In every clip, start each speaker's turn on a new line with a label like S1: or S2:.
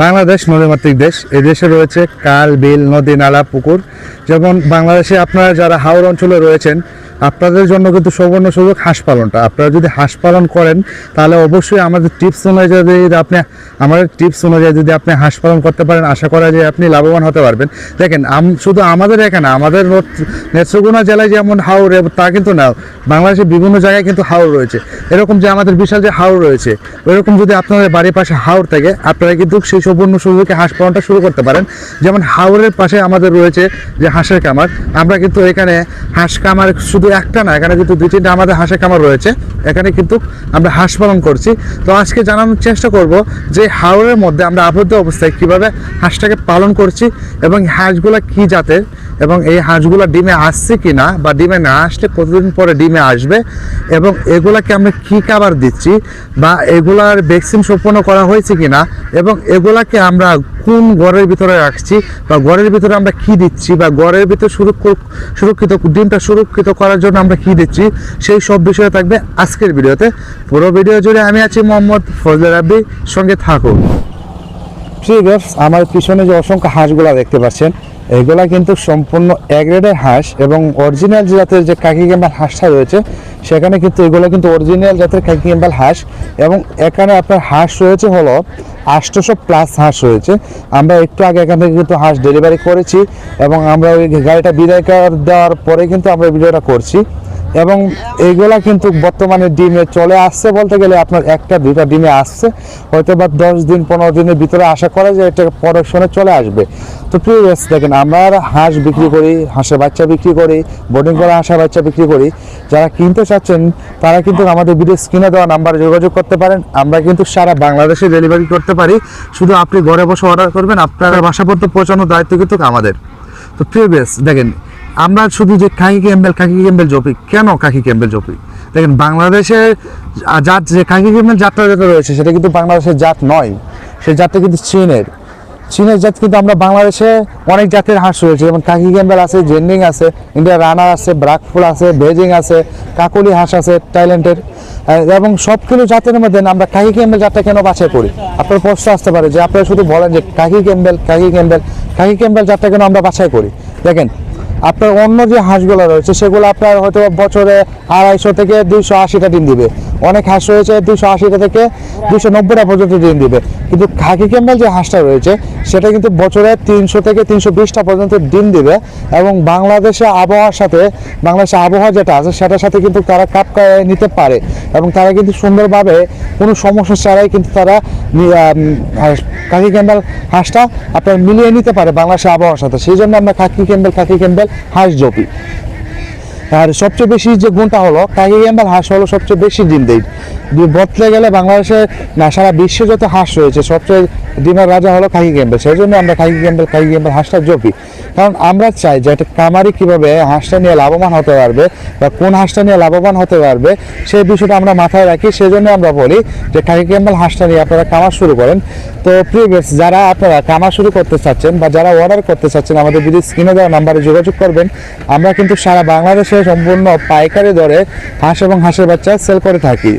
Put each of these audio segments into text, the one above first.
S1: বাংলাদেশ নদীমাতৃক দেশ। এই দেশে রয়েছে কাল, বিল, নদী, নালা, পুকুর। যেমন বাংলাদেশে আপনারা যারা হাওড় অঞ্চলে রয়েছেন, আপনাদের জন্য কিন্তু সুবর্ণ সুযোগ হাঁস পালনটা। আপনারা যদি হাঁস পালন করেন, তাহলে অবশ্যই আমাদের টিপস অনুযায়ী যদি আপনি, আমাদের টিপস অনুযায়ী যদি আপনি হাঁস পালন করতে পারেন, আশা করা যায় আপনি লাভবান হতে পারবেন। দেখেন শুধু আমাদের এখানে আমাদের নেত্রকোনা জেলায় যেমন হাওড়, তা কিন্তু না, বাংলাদেশের বিভিন্ন জায়গায় কিন্তু হাওড় রয়েছে। এরকম যে আমাদের বিশাল যে হাওড় রয়েছে, ওইরকম যদি আপনাদের বাড়ির পাশে হাওড় থাকে, আপনারা কিন্তু সেই সুবর্ণ সুযোগে হাঁস পালনটা শুরু করতে পারেন। যেমন হাওড়ের পাশে আমাদের রয়েছে যে হাঁসের কামার আমরা কিন্তু এখানে হাঁস কামার শুধু একটা না, এখানে কিন্তু দুই তিনটা আমাদের হাঁসের কামার রয়েছে। এখানে কিন্তু আমরা হাঁস পালন করছি। তো আজকে জানানোর চেষ্টা করব যে হাওড়ের মধ্যে আমরা আবদ্ধ অবস্থায় কীভাবে হাঁসটাকে পালন করছি এবং হাঁসগুলা কি জাতের এবং এই হাঁসগুলা ডিমে আসছে কি না বা ডিমে না আসলে কতদিন পরে ডিমে আসবে এবং এগুলাকে আমরা কি খাবার দিচ্ছি বা এগুলার ভ্যাকসিন সম্পন্ন করা হয়েছে কি না এবং এগুলাকে আমরা কোন ঘরের ভিতরে রাখছি বা ঘরের ভিতরে আমরা কি দিচ্ছি বা ঘরের ভিতরে সুরক্ষ- সুরক্ষিত ডিমটা সুরক্ষিত করার জন্য আমরা কি দিচ্ছি, সেই সব বিষয়ে থাকবে আজকের ভিডিওতে। পুরো ভিডিও জুড়ে আমি আছি মোহাম্মদ ফজল রাব্বি, সঙ্গে থাকুন। আমার পিছনে যে অসংখ্য হাঁসগুলা দেখতে পাচ্ছেন এগুলা কিন্তু সম্পূর্ণ অ্যাগ্রেডের হাঁস এবং অরিজিনাল জাতের যে কাকি ক্যাম্বাল হাঁসটা রয়েছে, সেখানে কিন্তু এগুলো কিন্তু অরিজিনাল জাতের কাকি ক্যাম্বাল হাঁস এবং এখানে আপনার হাঁস রয়েছে হলো আটশোশো প্লাস হাঁস রয়েছে। আমরা একটু আগে এখান থেকে কিন্তু হাঁস ডেলিভারি করেছি এবং আমরা ওই গাড়িটা বিদায় দেওয়ার পরে কিন্তু আমরা ভিডিওটা করছি। এবং এইগুলা কিন্তু বর্তমানে ডিমে চলে আসছে বলতে গেলে আপনার একটা, দুইটা ডিমে আসছে। হয়তো বা দশ দিন, পনেরো দিনের ভিতরে আশা করা যায় এটা প্রোডাকশনে চলে আসবে। তো প্রিভিয়াস দেখেন, আমরা হাঁস বিক্রি করি, হাঁসের বাচ্চা বিক্রি করি বোর্ডিং করা হাঁসের বাচ্চা বিক্রি করি। যারা কিনতে চাচ্ছেন, তারা কিন্তু আমাদের ভিডিও স্ক্রিনে দেওয়া নাম্বারে যোগাযোগ করতে পারেন। আমরা কিন্তু সারা বাংলাদেশে ডেলিভারি করতে পারি। শুধু আপনি ঘরে বসে অর্ডার করবেন, আপনার বাসা পর্যন্ত পৌঁছানোর দায়িত্ব কিন্তু আমাদের। তো প্রিভিয়াস দেখেন আমরা শুধু যে কাকি ক্যাম্বেল কাকি ক্যাম্বেল জপি কেন কাকি ক্যাম্বেল জপি? দেখেন বাংলাদেশের জাত যে কাকি ক্যাম্বেল জাতটা যেটা রয়েছে সেটা কিন্তু বাংলাদেশের জাত নয়। সেই জাতটা কিন্তু চীনের। চীনের জাত কিন্তু আমরা বাংলাদেশে অনেক জাতের হাঁস রয়েছে। যেমন কাকি ক্যাম্বেল আছে জেন্ডিং আছে ইন্ডিয়া রানার আছে ব্রাকফুল আছে বেজিং আছে কাকলি হাঁস আছে থাইল্যান্ডের। আহ, এবং সবগুলো জাতের মধ্যে আমরা কাকি ক্যাম্বেল জাতটা কেন বাছাই করি? আপনার প্রশ্ন আসতে পারে যে আপনারা শুধু বলেন যে কাকি ক্যাম্বেল কাকি ক্যাম্বেল কাকি ক্যাম্বেল জাতটা কেন আমরা বাছাই করি? দেখেন আপনার অন্য যে হাঁসগুলো রয়েছে, সেগুলো আপনার হয়তো বছরে আড়াইশো থেকে দুইশো আশিটা ডিম দিবে। অনেক হাঁস রয়েছে, দুশো আশিটা থেকে দুশো নব্বইটা পর্যন্ত ডিম দিবে। কিন্তু খাকি ক্যাম্বেল যে হাঁসটা রয়েছে, সেটা কিন্তু বছরে তিনশো থেকে তিনশো বিশটা পর্যন্ত ডিম দিবে এবং বাংলাদেশে আবহাওয়ার সাথে বাংলাদেশের আবহাওয়া যেটা আছে, সেটার সাথে কিন্তু তারা কাপ নিতে পারে এবং তারা কিন্তু সুন্দরভাবে কোনো সমস্যা ছাড়াই কিন্তু তারা খাকি ক্যাম্বেল হাঁসটা আপনার মিলিয়ে নিতে পারে বাংলাদেশের আবহাওয়ার সাথে। সেই জন্য আমরা খাকি ক্যাম্বেল খাকি ক্যাম্বেল, হাঁস জপি। আর সবচেয়ে বেশি যে গুণটা হলো কাকি আমরা হাঁস হলো সবচেয়ে বেশি ডিম দেয়। বদলে গেলে বাংলাদেশে না, সারা বিশ্বে যত হাঁস রয়েছে, সবচেয়ে ডিমের রাজা হলো খাকি ক্যাম্বেল সেই জন্য আমরা খাকি ক্যাম্বেল খাকি ক্যাম্বেল হাঁসটা জপি। কারণ আমরা চাই যে একটা কামারি কীভাবে হাঁসটা নিয়ে লাভবান হতে পারবে বা কোন হাঁসটা নিয়ে লাভবান হতে পারবে, সেই বিষয়টা আমরা মাথায় রাখি। সেই জন্য আমরা বলি যে খাকি ক্যাম্বেল হাঁসটা নিয়ে আপনারা কামার শুরু করেন। তো প্রিভিয়াস যারা আপনারা কামার শুরু করতে চাচ্ছেন বা যারা অর্ডার করতে চাচ্ছেন, আমাদের যদি স্ক্রিনে দেওয়া নাম্বারে যোগাযোগ করবেন, আমরা কিন্তু সারা বাংলাদেশে সম্পূর্ণ পাইকারি দরে হাঁস এবং হাঁসের বাচ্চা সেল করে থাকি।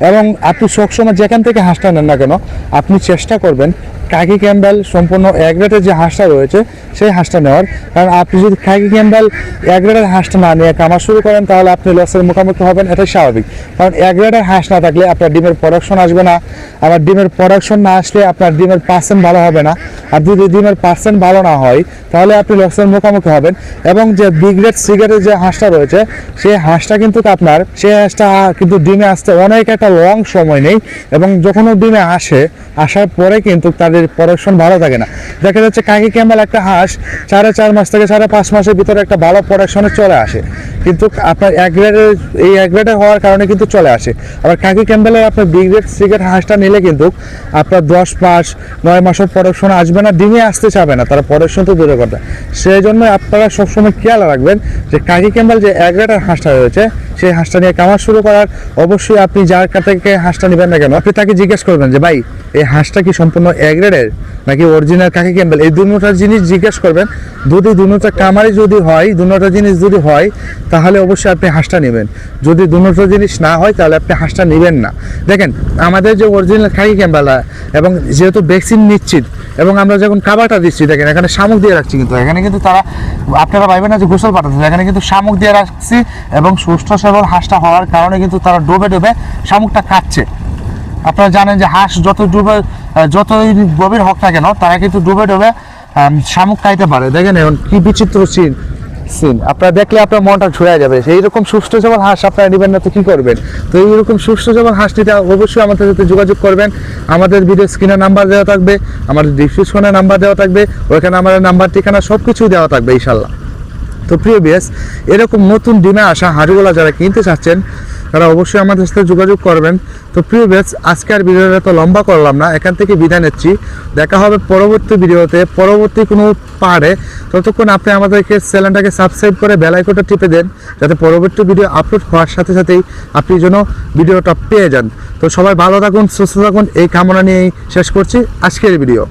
S1: এবং আপনি সবসময় যেখান থেকে হাঁসটা নেন না কেন আপনি চেষ্টা করবেন কাকি ক্যাম্বেল সম্পূর্ণ অ্যাগ্রেটের যে হাঁসটা রয়েছে, সেই হাঁসটা নেওয়ার। কারণ আপনি যদি কাকি ক্যাম্বেল অ্যাগ্রেটের হাঁসটা না নিয়ে কামা শুরু করেন, তাহলে আপনি লসের মুখোমুখি হবেন। এটাই স্বাভাবিক। কারণ অ্যাগ্রেটের হাঁস না থাকলে আপনার ডিমের প্রোডাকশন আসবে না। আবার ডিমের প্রোডাকশন না আসলে আপনার ডিমের পার্সেন্ট ভালো হবে না। আর যদি ডিমের পার্সেন্ট ভালো না হয়, তাহলে আপনি লসের মুখোমুখি হবেন। এবং যে বিগ বিগ্রেড সিগারেটের যে হাঁসটা রয়েছে, সেই হাঁসটা কিন্তু আপনার, সেই হাঁসটা কিন্তু ডিমে আসতে অনেক একটা লং সময় নেই। এবং যখন ডিমে আসে, আসার পরে কিন্তু তাদের প্রোডাকশন ভালো থাকে না। দেখা যাচ্ছে কাকি ক্যাম্বেল একটা হাঁস, সাড়ে চার মাস থেকে সাড়ে পাঁচ মাসের ভিতরে একটা ভালো প্রোডাকশনে চলে আসে। কিন্তু আপনার এক গ্রেডের এই এক গ্রেডে হওয়ার কারণে কিন্তু চলে আসে। আবার কাকি ক্যাম্বেলের আপনার বিগ গ্রেড সিগারেট হাঁসটা নিলে কিন্তু আপনার দশ মাস, নয় মাসের প্রোডাকশন আসবে না ডিমে আসতে চাবে না, তারা প্রোডাকশন তো দূরে কথা। সেই জন্য আপনারা সবসময় খেয়াল রাখবেন যে কাকি ক্যাম্বেল যে এক গ্রেডের হাঁসটা রয়েছে, সেই হাঁসটা নিয়ে কামার শুরু করার, অবশ্যই আপনি যার কাছ থেকে হাঁসটা নেবেন না কেন, আপনি তাকে জিজ্ঞেস করবেন যে, ভাই এই হাঁসটা কি সম্পূর্ণ এক গ্রেডের নাকি অরিজিনাল কাকে ক্যাম্বেল এই দুটোটা জিনিস জিজ্ঞেস করবেন। যদি দুটোটা কামারি যদি হয় দুটোটা জিনিস যদি হয়, তাহলে অবশ্যই আপনি হাঁসটা নেবেন। যদি দুটোটা জিনিস না হয়, তাহলে আপনি হাঁসটা নেবেন না। দেখেন, আমাদের যে অরিজিনাল খাকি ক্যাম্বেল এবং যেহেতু ভ্যাকসিন নিশ্চিত, এবং আমরা যখন খাবারটা দিচ্ছি, দেখেন, এখানে শামুক দিয়ে রাখছি কিন্তু। এখানে কিন্তু তারা, আপনারা ভাইবেন না যে গোসল পাঠাচ্ছে। এখানে কিন্তু শামুক দিয়ে রাখছি, এবং সুস্থ সবল হাঁসটা হওয়ার কারণে কিন্তু তারা ডোবে ডোবে শামুকটা খাচ্ছে আপনারা জানেন যে হাঁস যত ডুবে যতই গভীর হোক না কেন, তারা কিন্তু ডুবে ডুবে শামুক খাইতে পারে। দেখেন এখন কি বিচিত্র সিন সিন। আপনারা দেখলে আপনার মনটা ছুঁয়ে যাবে। সেই রকম সুস্থ সবল হাঁস আপনারা নেবেন না তো কি করবেন? তো এইরকম সুস্থ সবল হাঁস নিতে অবশ্যই আমাদের সাথে যোগাযোগ করবেন। আমাদের ভিডিও স্ক্রিনে নাম্বার দেওয়া থাকবে, আমাদের ডিসক্রিপশনে নাম্বার দেওয়া থাকবে, ওইখানে আমাদের নাম্বার, ঠিকানা সব কিছুই দেওয়া থাকবে ইনশাল্লাহ তো প্রিয় বিএস এরকম নতুন ডিমে আসা হাঁড়িগুলো যারা কিনতে চাচ্ছেন তারা অবশ্যই আমাদের সাথে যোগাযোগ করবেন। তো প্রিয় বেস আজকে আর ভিডিওটা তো লম্বা করলাম না, এখান থেকে বিদায় নিচ্ছি। দেখা হবে পরবর্তী ভিডিওতে, পরবর্তী কোনো পাহাড়ে ততক্ষণ আপনি আমাদেরকে চ্যানেলটাকে সাবস্ক্রাইব করে বেলাইকনটা টিপে দেন, যাতে পরবর্তী ভিডিও আপলোড হওয়ার সাথে সাথেই আপনি যেন ভিডিওটা পেয়ে যান। তো সবাই ভালো থাকুন, সুস্থ থাকুন, এই কামনা নিয়েই শেষ করছি আজকের ভিডিও।